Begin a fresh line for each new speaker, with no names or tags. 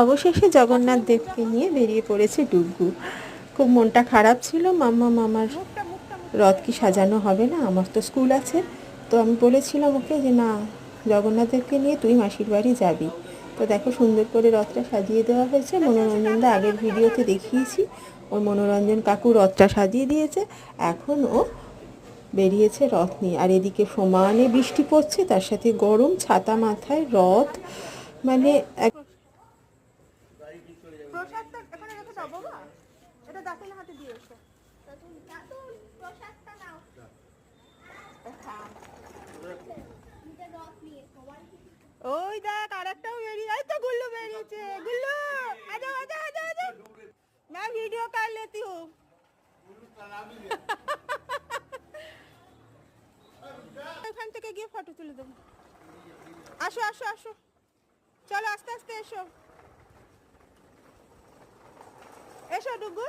অবশেষে জগন্নাথ দেবকে নিয়ে বেরিয়ে পড়েছে ডুগু খুব মনটা খারাপ ছিল, মাম্মা, মামার রথ কি সাজানো হবে না? আমার তো স্কুল আছে। তো আমি বলেছিলাম ওকে যে, না, জগন্নাথ দেবকে নিয়ে তুই মাসির বাড়ি যাবি। তো দেখো সুন্দর করে রথটা সাজিয়ে দেওয়া হয়েছে। মনোরঞ্জনদা আগের ভিডিওতে দেখিয়েছি ওই মনোরঞ্জন কাকু রথটা সাজিয়ে দিয়েছে। এখন ও বেরিয়েছে রথ নিয়ে। আর এদিকে সমানে বৃষ্টি পড়ছে, তার সাথে গরম, ছাতা, মাথায় রথ। মানে এক
হ্যাঁ। ওই দেখ আর একটাও বেরিয়ে এই তো গুল্লু বেরিয়েছে। গুল্লু না, ভিডিও কার লেতি হো ওখান থেকে গিয়ে ফটো তুলে দেবো। আসো আসো আসো। চলো, আস্তে আস্তে এসো। এসো ডুগু।